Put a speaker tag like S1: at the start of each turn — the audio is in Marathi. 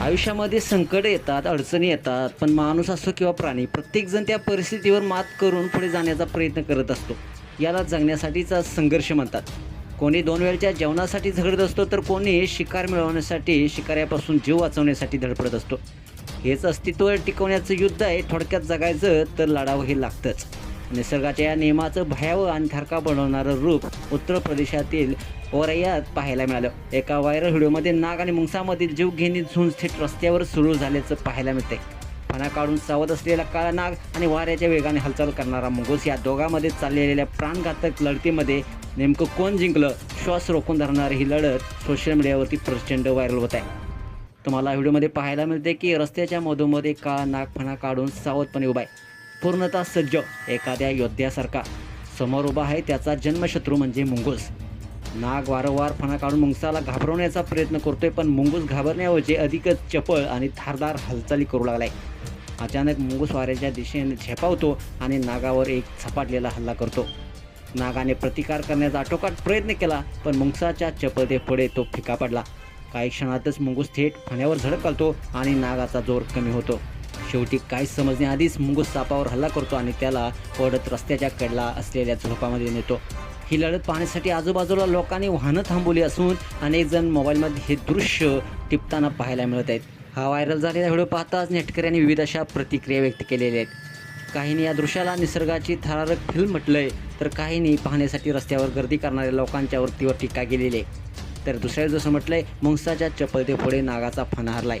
S1: आयुष्यामध्ये संकट येतात अडचणी येतात पण माणूस असो किंवा प्राणी प्रत्येकजण त्या परिस्थितीवर मात करून पुढे जाण्याचा प्रयत्न करत असतो. याला जगण्यासाठीचा संघर्ष म्हणतात. कोणी दोन वेळच्या जेवणासाठी झगडत असतो तर कोणी शिकार मिळवण्यासाठी शिकाऱ्यापासून जीव वाचवण्यासाठी धडपडत असतो. हेच अस्तित्व टिकवण्याचं युद्ध आहे. थोडक्यात जगायचं तर लढावं हे लागतंच. निसर्गाच्या या नियमाचं भयावह आणि थरका बनवणारं रूप उत्तर प्रदेशातील ओरैयात पाहायला मिळालं. एका व्हायरल व्हिडिओमध्ये नाग आणि मुंगसामधील जीवघेणी झुंज थेट रस्त्यावर सुरू झाल्याचं पाहायला मिळते फणा काढून सावध असलेला काळा नाग आणि वाऱ्याच्या वेगाने हालचाल करणारा मुंगूस या दोघांमध्ये चाललेल्या प्राणघातक लढतीमध्ये नेमकं कोण जिंकलं? श्वास रोखून धरणारी ही लढत सोशल मीडियावरती प्रचंड व्हायरल होत आहे. तुम्हाला व्हिडिओमध्ये पाहायला मिळते की रस्त्याच्या मधोमध्ये काळा नाग फणा काढून सावधपणे उभा आहे. पूर्णतः सज्ज एखाद्या योद्ध्यासारखा. समोर उभा आहे त्याचा जन्मशत्रू म्हणजे मुंगूस. नाग वारंवार फणा काढून मुंगसाला घाबरवण्याचा प्रयत्न करतोय पण मुंगूस घाबरण्याऐवजी अधिकच चपळ आणि धारदार हालचाली करू लागलाय. अचानक मुंगूस वाऱ्याच्या दिशेने झेपावतो आणि नागावर एक झपाटलेला हल्ला करतो. नागाने प्रतिकार करण्याचा आटोकाट प्रयत्न केला पण मुंगसाच्या चपळतेपुढे तो फिका पडला. काही क्षणातच मुंगूस थेट फण्यावर झडप घालतो आणि नागाचा जोर कमी होतो. शेवटी काय समजण्याआधीच मुंगूस सापावर हल्ला करतो आणि त्याला ओढत रस्त्याच्या कडला असलेल्या झोपामध्ये नेतो. ही लढत पाहण्यासाठी आजूबाजूला लोकांनी वाहनं थांबवली असून अनेक जण मोबाईलमध्ये हे दृश्य टिपताना पाहायला मिळत आहेत. हा व्हायरल झालेला व्हिडिओ पाहताच नेटकऱ्यांनी विविध अशा प्रतिक्रिया व्यक्त केलेल्या आहेत. काहींनी या दृश्याला निसर्गाची थरारक फिल्म म्हटलंय तर काहींनी पाहण्यासाठी रस्त्यावर गर्दी करणाऱ्या लोकांच्या वरतीवर टीका केलेली आहे. तर दुसऱ्या जसं म्हटलंय मुंगसाच्या चपलतेपुढे नागाचा फणा हरलाय.